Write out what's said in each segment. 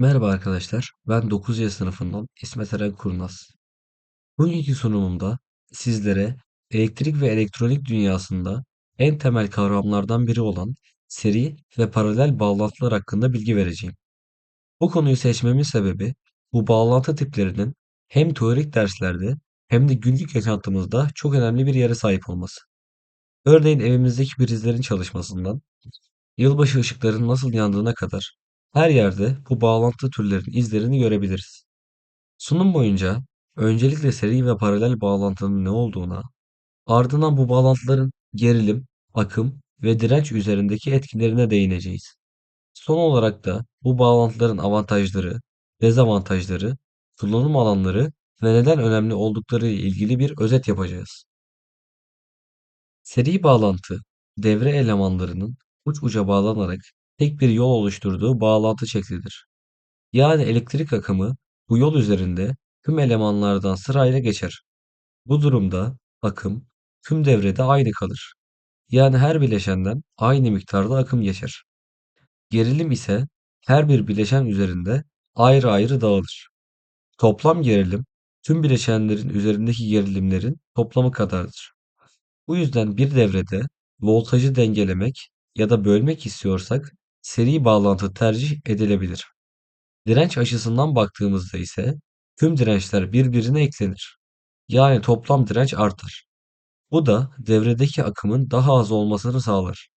Merhaba arkadaşlar, ben 9Y sınıfından İsmet Eren Kurnaz. Bugünkü sunumumda sizlere elektrik ve elektronik dünyasında en temel kavramlardan biri olan seri ve paralel bağlantılar hakkında bilgi vereceğim. Bu konuyu seçmemin sebebi bu bağlantı tiplerinin hem teorik derslerde hem de günlük yaşantımızda çok önemli bir yere sahip olması. Örneğin evimizdeki prizlerin çalışmasından yılbaşı ışıklarının nasıl yandığına kadar her yerde bu bağlantı türlerinin izlerini görebiliriz. Sunum boyunca öncelikle seri ve paralel bağlantının ne olduğuna, ardından bu bağlantıların gerilim, akım ve direnç üzerindeki etkilerine değineceğiz. Son olarak da bu bağlantıların avantajları, dezavantajları, kullanım alanları ve neden önemli oldukları ile ilgili bir özet yapacağız. Seri bağlantı, devre elemanlarının uç uca bağlanarak tek bir yol oluşturduğu bağlantı şeklidir. Yani elektrik akımı bu yol üzerinde tüm elemanlardan sırayla geçer. Bu durumda akım tüm devrede aynı kalır. Yani her bileşenden aynı miktarda akım geçer. Gerilim ise her bir bileşen üzerinde ayrı ayrı dağılır. Toplam gerilim tüm bileşenlerin üzerindeki gerilimlerin toplamı kadardır. Bu yüzden bir devrede voltajı dengelemek ya da bölmek istiyorsak seri bağlantı tercih edilebilir. Direnç açısından baktığımızda ise tüm dirençler birbirine eklenir. Yani toplam direnç artar. Bu da devredeki akımın daha az olmasını sağlar.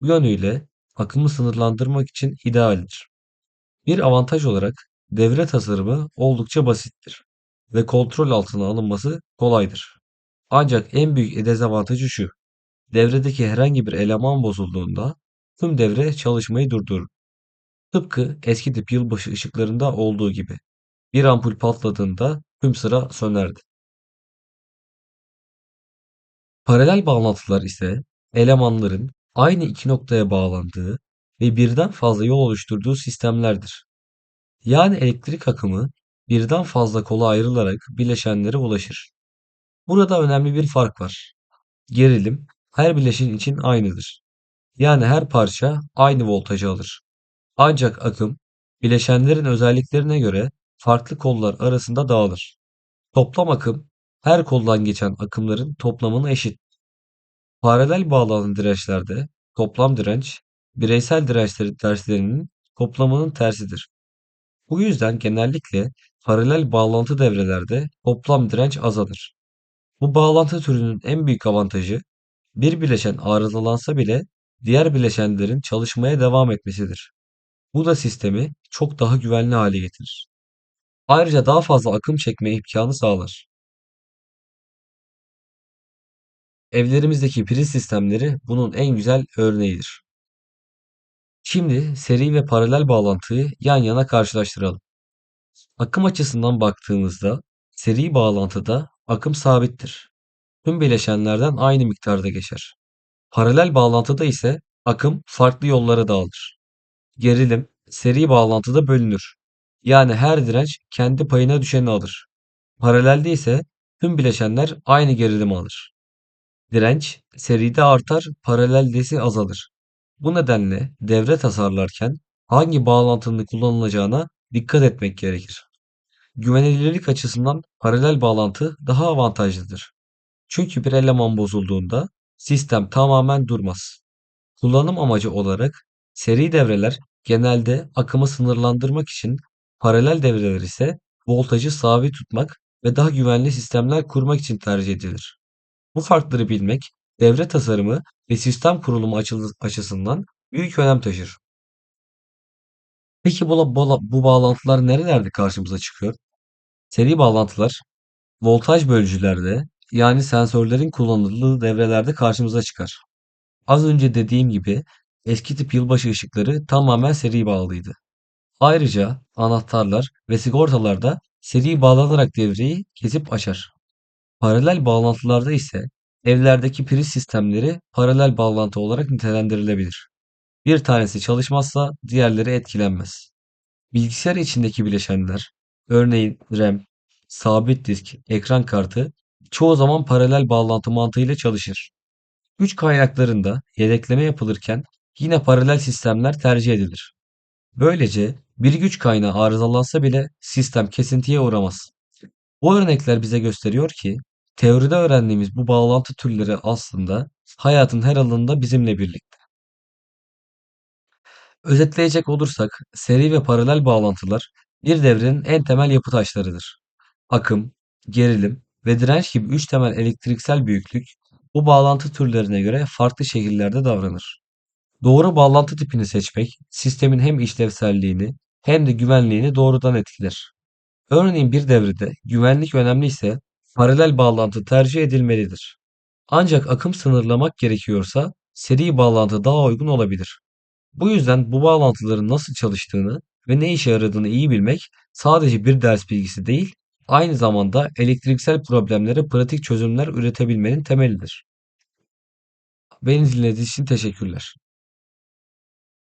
Bu yönüyle akımı sınırlandırmak için idealdir. Bir avantaj olarak devre tasarımı oldukça basittir ve kontrol altına alınması kolaydır. Ancak en büyük dezavantajı şu. Devredeki herhangi bir eleman bozulduğunda tüm devre çalışmayı durdurur. Tıpkı eski tip yılbaşı ışıklarında olduğu gibi. Bir ampul patladığında tüm sıra sönerdi. Paralel bağlantılar ise elemanların aynı iki noktaya bağlandığı ve birden fazla yol oluşturduğu sistemlerdir. Yani elektrik akımı birden fazla kola ayrılarak bileşenlere ulaşır. Burada önemli bir fark var. Gerilim her bileşen için aynıdır. Yani her parça aynı voltajı alır. Ancak akım bileşenlerin özelliklerine göre farklı kollar arasında dağılır. Toplam akım her koldan geçen akımların toplamına eşit. Paralel bağlanan dirençlerde toplam direnç bireysel dirençleri derslerinin toplamının tersidir. Bu yüzden genellikle paralel bağlantı devrelerde toplam direnç azalır. Bu bağlantı türünün en büyük avantajı bir bileşen arızalansa bile diğer bileşenlerin çalışmaya devam etmesidir. Bu da sistemi çok daha güvenli hale getirir. Ayrıca daha fazla akım çekme imkanı sağlar. Evlerimizdeki priz sistemleri bunun en güzel örneğidir. Şimdi seri ve paralel bağlantıyı yan yana karşılaştıralım. Akım açısından baktığımızda seri bağlantıda akım sabittir. Tüm bileşenlerden aynı miktarda geçer. Paralel bağlantıda ise akım farklı yollara dağılır. Gerilim seri bağlantıda bölünür. Yani her direnç kendi payına düşeni alır. Paralelde ise tüm bileşenler aynı gerilimi alır. Direnç seride artar, paralelde ise azalır. Bu nedenle devre tasarlarken hangi bağlantının kullanılacağına dikkat etmek gerekir. Güvenilirlik açısından paralel bağlantı daha avantajlıdır. Çünkü bir eleman bozulduğunda sistem tamamen durmaz. Kullanım amacı olarak seri devreler genelde akımı sınırlandırmak için, paralel devreler ise voltajı sabit tutmak ve daha güvenli sistemler kurmak için tercih edilir. Bu farkları bilmek devre tasarımı ve sistem kurulumu açısından büyük önem taşır. Peki bu, bu, bu bağlantılar nerelerde karşımıza çıkıyor? Seri bağlantılar voltaj bölücülerde yani sensörlerin kullanıldığı devrelerde karşımıza çıkar. Az önce dediğim gibi eski tip yılbaşı ışıkları tamamen seri bağlıydı. Ayrıca anahtarlar ve sigortalar da seri bağlanarak devreyi kesip açar. Paralel bağlantılarda ise evlerdeki priz sistemleri paralel bağlantı olarak nitelendirilebilir. Bir tanesi çalışmazsa diğerleri etkilenmez. Bilgisayar içindeki bileşenler, örneğin RAM, sabit disk, ekran kartı çoğu zaman paralel bağlantı mantığıyla çalışır. Güç kaynaklarında yedekleme yapılırken yine paralel sistemler tercih edilir. Böylece bir güç kaynağı arızalansa bile sistem kesintiye uğramaz. Bu örnekler bize gösteriyor ki teoride öğrendiğimiz bu bağlantı türleri aslında hayatın her alanında bizimle birlikte. Özetleyecek olursak seri ve paralel bağlantılar bir devrenin en temel yapı taşlarıdır. Akım, gerilim ve direnç gibi üç temel elektriksel büyüklük bu bağlantı türlerine göre farklı şekillerde davranır. Doğru bağlantı tipini seçmek sistemin hem işlevselliğini hem de güvenliğini doğrudan etkiler. Örneğin bir devrede güvenlik önemliyse paralel bağlantı tercih edilmelidir. Ancak akım sınırlamak gerekiyorsa seri bağlantı daha uygun olabilir. Bu yüzden bu bağlantıların nasıl çalıştığını ve ne işe yaradığını iyi bilmek sadece bir ders bilgisi değil, aynı zamanda elektriksel problemlere pratik çözümler üretebilmenin temelidir. Beni dinlediğiniz için teşekkürler.